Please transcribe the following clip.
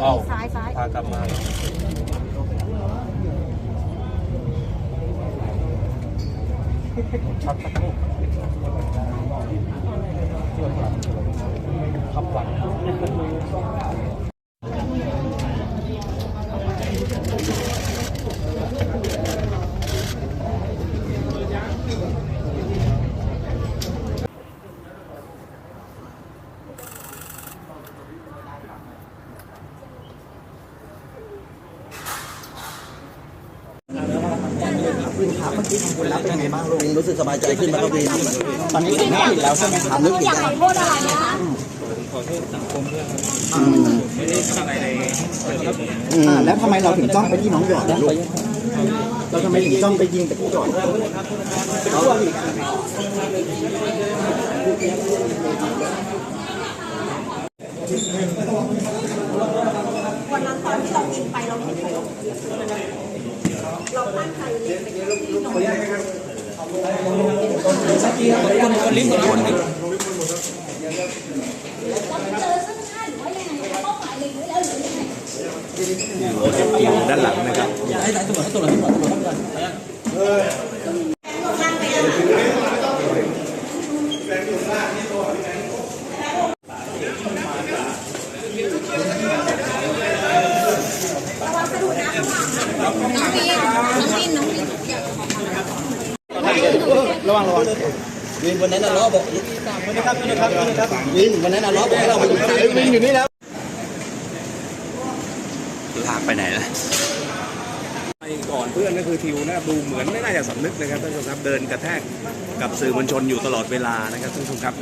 เอ้าซ้ายซ้ายพากลับมาชัดสักลูกขับหลัง วินครับเมื่อกี้ทำบุญแล้วเป็นไงบ้างลุงรู้สึกสบายใจขึ้นไหมครับวินตอนนี้ถึงผิดแล้วใช่ไหมครับนึกผิดอยากแล้วขอโทษอะไรนะคะอืมอ่าแล้วทำไมเราถึงจ้องไปที่น้องหยอดนะลูกเราทำไมถึงจ้องไปยิงไปที่หยอดเขาวันนั้นตอนที่เรายิงไปเราไม่ได้เราตั้งใจเล็งไปที่น้องคนลิ้นคนลิ้นอยู่ด้านหลังนะครับให้ตำรวจให้ตำรวจให้ตำรวจตำ รวจทำก่อนระวังระวังวินวันนั้นน่ะล้อบอกวินวันนั้นน่ะล้อบอกให้เราไปอยู่วินอยู่นี่แล้วลากไปไหนล่ะไปก่อนเพื่อนก็คือทิวนะดูเหมือนไม่น่าจะสำนึกนะครับท่านผู้ชมครับเดินกระแทกกับสื่อมวลชนอยู่ตลอดเวลานะครับท่านผู้ชมครับ